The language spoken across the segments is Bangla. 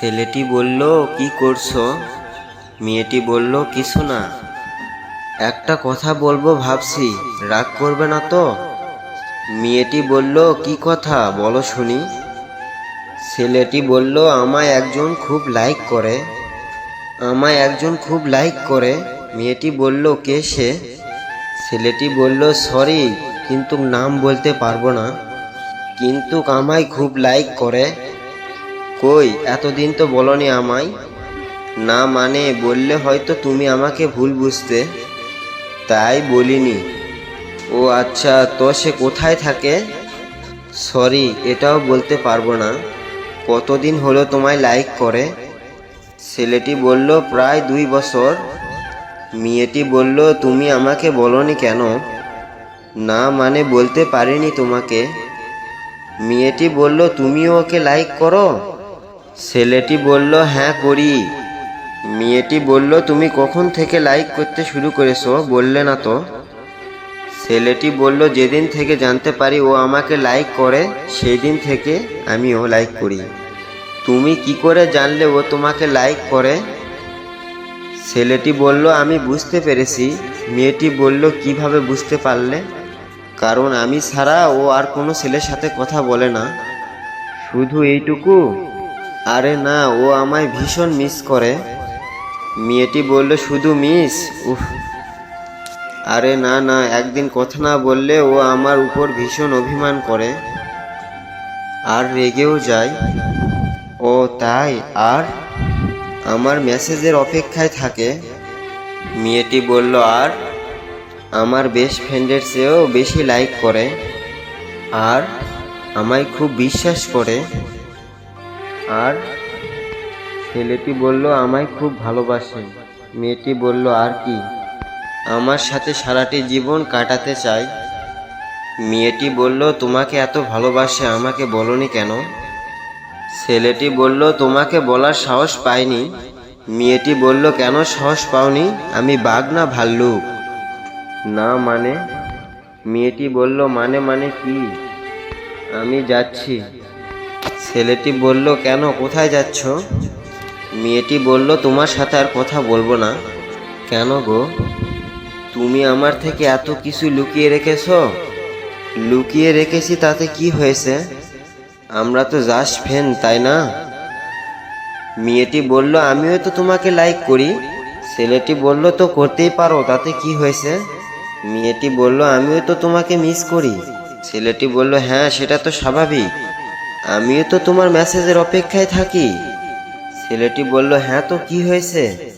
ছেলেটি বলল, কি করছ? মেয়েটি বলল, কিছু না। একটা কথা বলব ভাবছি, রাগ করবে না তো? মেয়েটি বলল, কি কথা? বলো শুনি। ছেলেটি বলল, আমায় একজন খুব লাইক করে। আমায় একজন খুব লাইক করে? মেয়েটি বলল, কে সে? ছেলেটি বলল, সরি, কিন্তু নাম বলতে পারব না। কিন্তু আমায় খুব লাইক করে? কই? এতদিন তো বলনি আমায়। না মানে বললে হয়তো তুমি আমাকে ভুল বুঝতে। তাই বলিনি। ও আচ্ছা তো সে কোথায় থাকে? সরি, এটাও বলতে পারব না। কতদিন হলো তোমায় লাইক করে? ছেলেটি বলল, প্রায় দুই বছর। মেয়েটি বলল, তুমি আমাকে বলনি কেন? না মানে বলতে পারিনি তোমাকে। মেয়েটি বলল, তুমিও ওকে লাইক করো? ছেলেটি বলল হ্যাঁ করি। মেয়েটি বলল, তুমি কখন থেকে লাইক করতে শুরু করেছ? বললে, না তো। ছেলেটি বলল, যেদিন থেকে জানতে পারি ও আমাকে লাইক করে সেই দিন থেকে আমিও লাইক করি। তুমি কি করে জানলে ও তোমাকে লাইক করে? ছেলেটি বলল, আমি বুঝতে পেরেছি। মেয়েটি বলল, কীভাবে বুঝতে পারলে? কারণ আমি ছাড়া ও আর কোনো ছেলের সাথে কথা বলে না। শুধু এইটুকু? আরে না, ও আমায় ভীষণ মিস করে। মেয়েটি বলল, শুধু মিস উফ। আরে না না, একদিন কথা না বললে ও আমার উপর ভীষণ অভিমান করে। আর রেগেও যায়। ও, তাই? আর? আমার মেসেজের অপেক্ষায় থাকে। মেয়েটি বলল, আর? আমার বেস্ট ফ্রেন্ডের চেয়েও বেশি লাইক করে। আর? আমায় খুব বিশ্বাস করে। আর ছেলেটি বলল, আমায় খুব ভালোবাসে। মেয়েটি বলল, আর কি? আমার সাথে সারাটি জীবন কাটাতে চাই। মেয়েটি বলল, তোমাকে এত ভালোবাসে, আমাকে বলনি কেন? ছেলেটি বলল, তোমাকে বলার সাহস পাইনি। মেয়েটি বলল, কেন সাহস পাওনি? আমি বাঘ না ভাল্লুক? না মানে? মেয়েটি বলল মানে মানে কি? আমি যাচ্ছি। ছেলেটি বলল, কেন? কোথায় যাচ্ছ? মেয়েটি বলল, তোমার সাথে আর কথা বলব না। কেন গো? তুমি আমার থেকে এত কিছু লুকিয়ে রেখেছ? লুকিয়ে রেখেছি তাতে কি হয়েছে? আমরা তো জাস্ট ফেন তাই না? মেয়েটি বলল, আমিও তো তোমাকে লাইক করি। ছেলেটি বলল, তো করতেই পারো, তাতে কি হয়েছে? মেয়েটি বলল, আমিও তো তোমাকে মিস করি। ছেলেটি বলল হ্যাঁ সেটা তো স্বাভাবিক। আমিও তো তোমার মেসেজের অপেক্ষায় থাকি। ছেলেটি বলল হ্যাঁ তো, কি হয়েছে?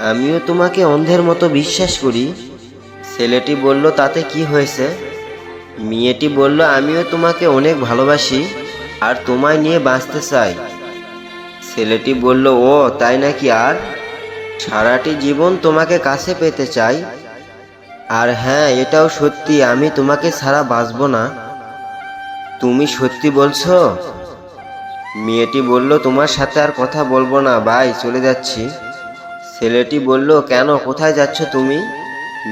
আমিও তোমাকে অন্ধের মতো বিশ্বাস করি। ছেলেটি বলল, তাতে কি হয়েছে? মেয়েটি বলল, আমিও তোমাকে অনেক ভালোবাসি আর তোমায় নিয়ে বাঁচতে চাই। ছেলেটি বলল, ও, তাই নাকি আর? সারাটি জীবন তোমাকে কাছে পেতে চাই? আর হ্যাঁ এটাও সত্যি, আমি তোমাকে ছাড়া বাঁচব না। তুমি সত্যি বলছো? মেয়েটি বলল, তোমার সাথে আর কথা বলব না, ভাই, চলে যাচ্ছি। ছেলেটি বলল, কেন, কোথায় যাচ্ছ তুমি?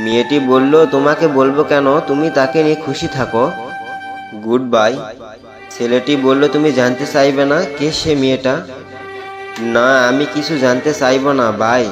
মেয়েটি বলল, তোমাকে বলব কেন? তুমি তাকে নিয়ে খুশি থাকো। Goodbye. ছেলেটি বলল, তুমি জানতে চাইবে না কে সে মেয়েটা? না, আমি কিছু জানতে চাইব না বাই